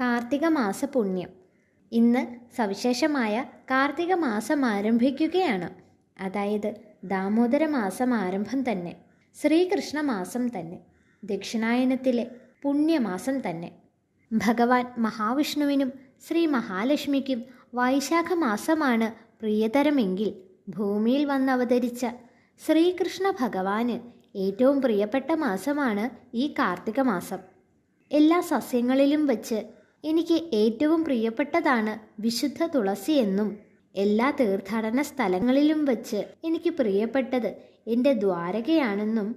കാർത്തിക മാസ പുണ്യം ഇന്ന് സവിശേഷമായ കാർത്തിക മാസം ആരംഭിക്കുകയാണ്. അതായത് ദാമോദര മാസം ആരംഭം തന്നെ ശ്രീകൃഷ്ണ മാസം തന്നെ ദക്ഷിണായനത്തിലെ പുണ്യമാസം തന്നെ. ഭഗവാൻ മഹാവിഷ്ണുവിനും ശ്രീ മഹാലക്ഷ്മിക്കും വൈശാഖ മാസമാണ് പ്രിയതരമെങ്കിൽ ഭൂമിയിൽ വന്നവതരിച്ച ശ്രീകൃഷ്ണ ഭഗവാന് ഏറ്റവും പ്രിയപ്പെട്ട മാസമാണ് ഈ കാർത്തിക മാസം എല്ലാ സസ്യങ്ങളിലും വച്ച് എനിക്ക് ഏറ്റവും പ്രിയപ്പെട്ടതാണ് വിശുദ്ധ തുളസി എന്നും എല്ലാ തീർത്ഥാടന സ്ഥലങ്ങളിലും വച്ച് എനിക്ക് പ്രിയപ്പെട്ടത് എന്റെ ദ്വാരകയാണെന്നും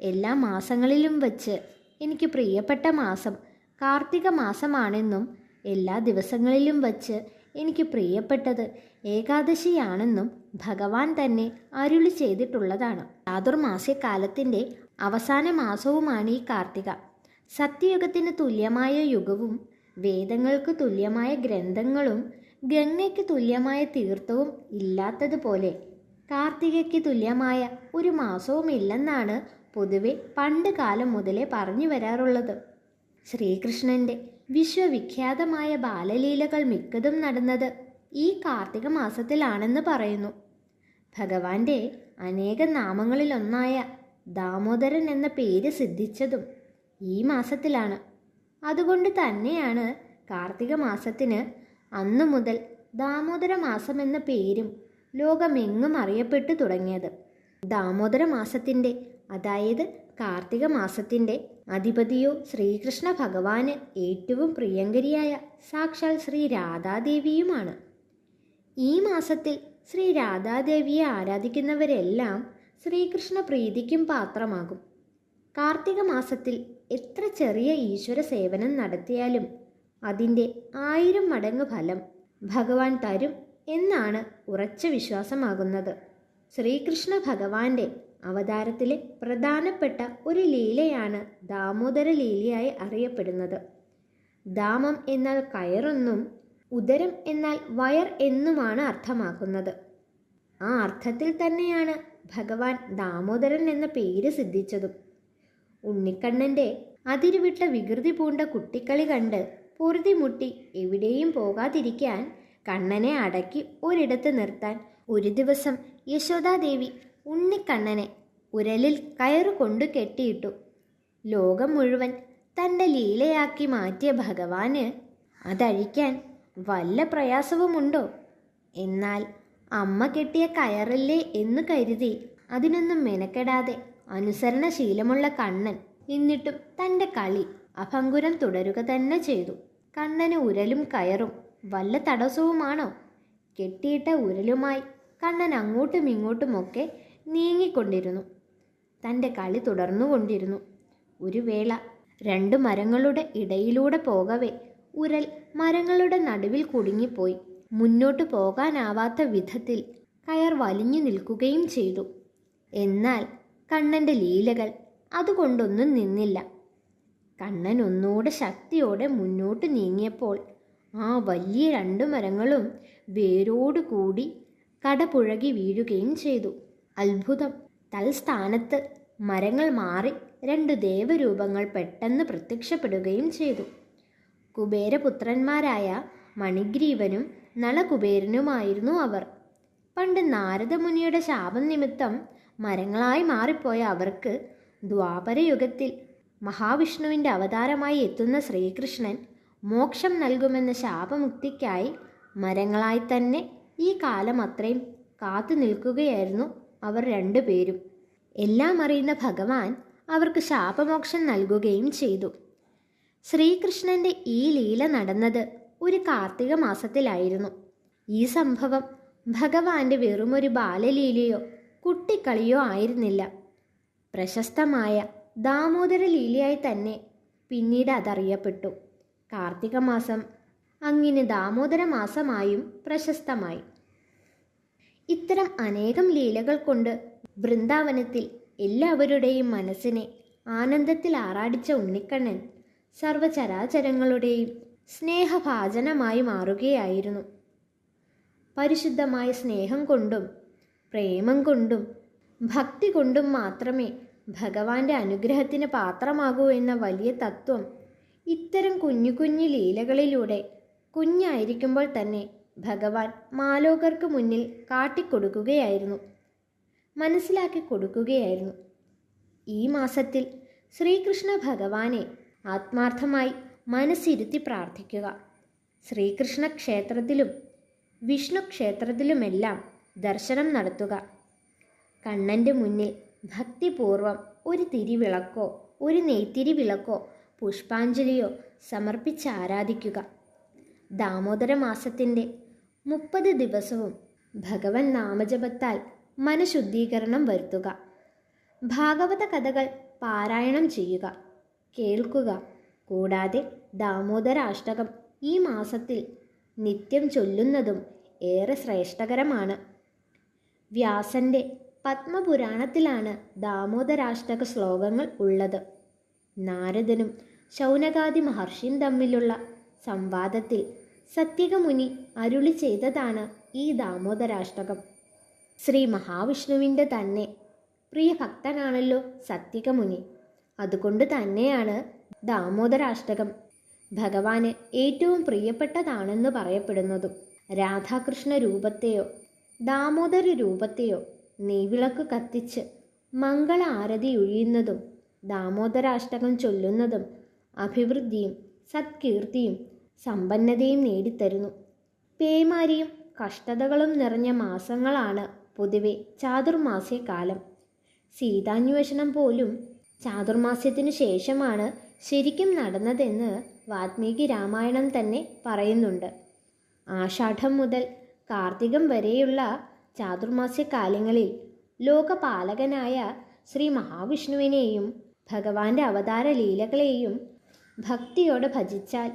എല്ലാ മാസങ്ങളിലും വച്ച് എനിക്ക് പ്രിയപ്പെട്ട മാസം കാർത്തിക മാസമാണെന്നും എല്ലാ ദിവസങ്ങളിലും വച്ച് എനിക്ക് പ്രിയപ്പെട്ടത് ഏകാദശിയാണെന്നും ഭഗവാൻ തന്നെ അരുളി ചെയ്തിട്ടുള്ളതാണ്. ചാതുർമാസ്യകാലത്തിന്റെ അവസാന മാസവുമാണ് ഈ കാർത്തിക. സത്യയുഗത്തിന് തുല്യമായ യുഗവും വേദങ്ങൾക്ക് തുല്യമായ ഗ്രന്ഥങ്ങളും ഗംഗയ്ക്ക് തുല്യമായ തീർത്ഥവും ഇല്ലാത്തതുപോലെ കാർത്തികയ്ക്ക് തുല്യമായ ഒരു മാസവും ഇല്ലെന്നാണ് പൊതുവെ പണ്ട് കാലം മുതലേ പറഞ്ഞു വരാറുള്ളത്. ശ്രീകൃഷ്ണന്റെ വിശ്വവിഖ്യാതമായ ബാലലീലകൾ മിക്കതും നടന്നത് ഈ കാർത്തിക മാസത്തിലാണെന്ന് പറയുന്നു. ഭഗവാന്റെ അനേക നാമങ്ങളിലൊന്നായ ദാമോദരൻ എന്ന പേര് സിദ്ധിച്ചതും ഈ മാസത്തിലാണ്. അതുകൊണ്ട് തന്നെയാണ് കാർത്തിക മാസത്തിന് അന്നു മുതൽ ദാമോദര മാസം എന്ന പേരും ലോകമെങ്ങും അറിയപ്പെട്ടു തുടങ്ങിയത്. ദാമോദര മാസത്തിന്റെ അതായത് കാർത്തിക മാസത്തിന്റെ അധിപതിയോ ശ്രീകൃഷ്ണ ഭഗവാന് ഏറ്റവും പ്രിയങ്കരിയായ സാക്ഷാൽ ശ്രീ രാധാദേവിയുമാണ്. ഈ മാസത്തിൽ ശ്രീ രാധാദേവിയെ ആരാധിക്കുന്നവരെല്ലാം ശ്രീകൃഷ്ണ പ്രീതിക്കും പാത്രമാകും. കാർത്തിക മാസത്തിൽ എത്ര ചെറിയ ഈശ്വര സേവനം നടത്തിയാലും അതിന്റെ ആയിരം മടങ്ങ് ഫലം ഭഗവാൻ തരും എന്നാണ് ഉറച്ച വിശ്വാസമാകുന്നത്. ശ്രീകൃഷ്ണ ഭഗവാന്റെ അവതാരത്തിലെ പ്രധാനപ്പെട്ട ഒരു ലീലയാണ് ദാമോദര ലീലയായി അറിയപ്പെടുന്നത്. ദാമം എന്നാൽ കയറൊന്നും ഉദരം എന്നാൽ വയർ എന്നുമാണ് അർത്ഥമാക്കുന്നത്. ആ അർത്ഥത്തിൽ തന്നെയാണ് ഭഗവാൻ ദാമോദരൻ എന്ന പേര് സിദ്ധിച്ചതും. ഉണ്ണിക്കണ്ണന്റെ അതിരുവിട്ട വികൃതി പൂണ്ട കുട്ടിക്കളി കണ്ട് പൊറുതിമുട്ടി എവിടെയും പോകാതിരിക്കാൻ കണ്ണനെ അടക്കി ഒരിടത്ത് നിർത്താൻ ഒരു ദിവസം യശോദാദേവി ഉണ്ണിക്കണ്ണനെ ഉരലിൽ കയറുകൊണ്ടു കെട്ടിയിട്ടു. ലോകം മുഴുവൻ തന്റെ ലീലയാക്കി മാറ്റിയ ഭഗവാന് അതഴിക്കാൻ വല്ല പ്രയാസവുമുണ്ടോ? എന്നാൽ അമ്മ കെട്ടിയ കയറല്ലേ എന്ന് കരുതി അതിനൊന്നും മെനക്കെടാതെ അനുസരണശീലമുള്ള കണ്ണൻ. എന്നിട്ടും തന്റെ കളി അഭങ്കുരം തുടരുക തന്നെ ചെയ്തു. കണ്ണന് ഉരലും കയറും വല്ല തടസ്സവുമാണോ? കെട്ടിയിട്ട ഉരലുമായി കണ്ണൻ അങ്ങോട്ടും ഇങ്ങോട്ടുമൊക്കെ നീങ്ങിക്കൊണ്ടിരുന്നു. തന്റെ കളി തുടർന്നുകൊണ്ടിരുന്നു. ഒരു വേള രണ്ട് മരങ്ങളുടെ ഇടയിലൂടെ പോകവേ ഉരൽ മരങ്ങളുടെ നടുവിൽ കുടുങ്ങിപ്പോയി. മുന്നോട്ട് പോകാനാവാത്ത വിധത്തിൽ കയർ വലിഞ്ഞു നിൽക്കുകയും ചെയ്തു. എന്നാൽ കണ്ണന്റെ ലീലകൾ അതുകൊണ്ടൊന്നും നിന്നില്ല. കണ്ണൻ ഒന്നുകൂടെ ശക്തിയോടെ മുന്നോട്ട് നീങ്ങിയപ്പോൾ ആ വലിയ രണ്ടു മരങ്ങളും വേരോട് കൂടി കടപുഴകി വീഴുകയും ചെയ്തു. അത്ഭുതം. തൽസ്ഥാനത്ത് മരങ്ങൾ മാറി രണ്ട് ദേവരൂപങ്ങൾ പെട്ടെന്ന് പ്രത്യക്ഷപ്പെടുകയും ചെയ്തു. കുബേരപുത്രന്മാരായ മണിഗ്രീവനും നളകുബേരനുമായിരുന്നു അവർ. പണ്ട് നാരദമുനിയുടെ ശാപം നിമിത്തം മരങ്ങളായി മാറിപ്പോയ അവർക്ക് ദ്വാപരയുഗത്തിൽ മഹാവിഷ്ണുവിന്റെ അവതാരമായി എത്തുന്ന ശ്രീകൃഷ്ണൻ മോക്ഷം നൽകുമെന്ന ശാപമുക്തിക്കായി മരങ്ങളായി തന്നെ ഈ കാലം അത്രയും കാത്തു നിൽക്കുകയായിരുന്നു അവർ രണ്ടുപേരും എല്ലാം അറിയുന്ന ഭഗവാൻ അവർക്ക് ശാപമോക്ഷം നൽകുകയും ചെയ്തു. ശ്രീകൃഷ്ണന്റെ ഈ ലീല നടന്നത് ഒരു കാർത്തിക മാസത്തിലായിരുന്നു. ഈ സംഭവം ഭഗവാന്റെ വെറുമൊരു ബാലലീലയോ കുട്ടിക്കളിയോ ആയിരുന്നില്ല. പ്രശസ്തമായ ദാമോദര ലീലയായി തന്നെ പിന്നീട് അതറിയപ്പെട്ടു. കാർത്തിക മാസം അങ്ങിന് ദാമോദര മാസമായും പ്രശസ്തമായി. ഇത്തരം അനേകം ലീലകൾ കൊണ്ട് വൃന്ദാവനത്തിൽ എല്ലാവരുടെയും മനസ്സിനെ ആനന്ദത്തിൽ ആറാടിച്ച ഉണ്ണിക്കണ്ണൻ സർവചരാചരങ്ങളുടെയും സ്നേഹഭാജനമായി മാറുകയായിരുന്നു. പരിശുദ്ധമായ സ്നേഹം കൊണ്ടും പ്രേമം കൊണ്ടും ഭക്തി കൊണ്ടും മാത്രമേ ഭഗവാന്റെ അനുഗ്രഹത്തിന് പാത്രമാകൂ എന്ന വലിയ തത്വം ഇത്തരം കുഞ്ഞു കുഞ്ഞു ലീലകളിലൂടെ കുഞ്ഞായിരിക്കുമ്പോൾ തന്നെ ഭഗവാൻ മാലോകർക്ക് മുന്നിൽ കാട്ടിക്കൊടുക്കുകയായിരുന്നു. മനസ്സിലാക്കി കൊടുക്കുകയായിരുന്നു. ഈ മാസത്തിൽ ശ്രീകൃഷ്ണ ഭഗവാനെ ആത്മാർത്ഥമായി മനസ്സിരുത്തി പ്രാർത്ഥിക്കുക. ശ്രീകൃഷ്ണ ക്ഷേത്രത്തിലും വിഷ്ണു ക്ഷേത്രത്തിലുമെല്ലാം ദർശനം നടത്തുക. കണ്ണന്റെ മുന്നിൽ ഭക്തിപൂർവം ഒരു തിരിവിളക്കോ ഒരു നെയ്ത്തിരി വിളക്കോ പുഷ്പാഞ്ജലിയോ സമർപ്പിച്ച് ആരാധിക്കുക. ദാമോദര മാസത്തിന്റെ മുപ്പത് ദിവസവും ഭഗവൻ നാമജപത്താൽ മനഃശുദ്ധീകരണം വരുത്തുക. ഭാഗവത കഥകൾ പാരായണം ചെയ്യുക. കേൾക്കുക. കൂടാതെ ദാമോദരാഷ്ടകം ഈ മാസത്തിൽ നിത്യം ചൊല്ലുന്നതും ഏറെ ശ്രേഷ്ഠകരമാണ്. വ്യാസന്റെ പത്മപുരാണത്തിലാണ് ദാമോദരാഷ്ടക ശ്ലോകങ്ങൾ ഉള്ളത്. നാരദനും ശൗനകാദി മഹർഷിയും തമ്മിലുള്ള സംവാദത്തിൽ സത്യകമുനി അരുളി ചെയ്തതാണ് ഈ ദാമോദരാഷ്ടകം. ശ്രീ മഹാവിഷ്ണുവിന്റെ തന്നെ പ്രിയ ഭക്തനാണല്ലോ സത്യകമുനി. അതുകൊണ്ട് തന്നെയാണ് ദാമോദരാഷ്ടകം ഭഗവാന് ഏറ്റവും പ്രിയപ്പെട്ടതാണെന്ന് പറയപ്പെടുന്നതും. രാധാകൃഷ്ണ രൂപത്തെയോ ദാമോദര രൂപത്തെയോ നെയ്വിളക്ക് കത്തിച്ച് മംഗള ആരതി ഒഴിയുന്നതും ദാമോദരാഷ്ടകം ചൊല്ലുന്നതും അഭിവൃദ്ധിയും സത്കീർത്തിയും സമ്പന്നതയും നേടിത്തരുന്നു. പേമാരിയും കഷ്ടതകളും നിറഞ്ഞ മാസങ്ങളാണ് പൊതുവെ ചാതുർമാസ്യ കാലം സീതാന്വേഷണം പോലും ചാതുർമാസ്യത്തിനു ശേഷമാണ് ശരിക്കും നടന്നതെന്ന് വാത്മീകി രാമായണം തന്നെ പറയുന്നുണ്ട്. ആഷാഢം മുതൽ കാർത്തികം വരെയുള്ള ചാതുർമാസ്യകാലങ്ങളിൽ ലോകപാലകനായ ശ്രീ മഹാവിഷ്ണുവിനെയും ഭഗവാന്റെ അവതാര ലീലകളെയും ഭക്തിയോടെ ഭജിച്ചാൽ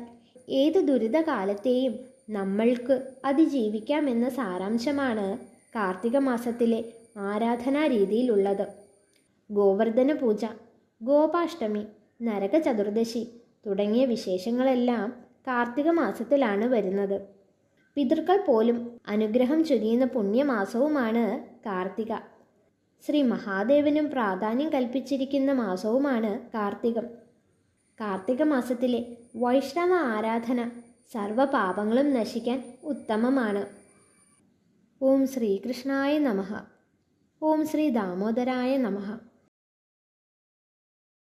ഏത് ദുരിതകാലത്തെയും നമ്മൾക്ക് അതിജീവിക്കാമെന്ന സാരാംശമാണ് കാർത്തിക മാസത്തിലെ ആരാധനാ രീതിയിലുള്ളത് ഗോവർദ്ധന പൂജ ഗോപാഷ്ടമി നരക ചതുർദശി തുടങ്ങിയ വിശേഷങ്ങളെല്ലാം കാർത്തിക മാസത്തിലാണ് വരുന്നത്. പിതൃക്കൾ പോലും അനുഗ്രഹം ചൊരിയുന്ന പുണ്യമാസവുമാണ് കാർത്തിക. ശ്രീ മഹാദേവനും പ്രാധാന്യം കൽപ്പിച്ചിരിക്കുന്ന മാസവുമാണ് കാർത്തികം. കാർത്തിക മാസത്തിലെ വൈഷ്ണവ ആരാധന സർവപാപങ്ങളും നശിക്കാൻ ഉത്തമമാണ്. ഓം ശ്രീകൃഷ്ണായ നമഃ. ഓം ശ്രീ ദാമോദരായ നമഃ.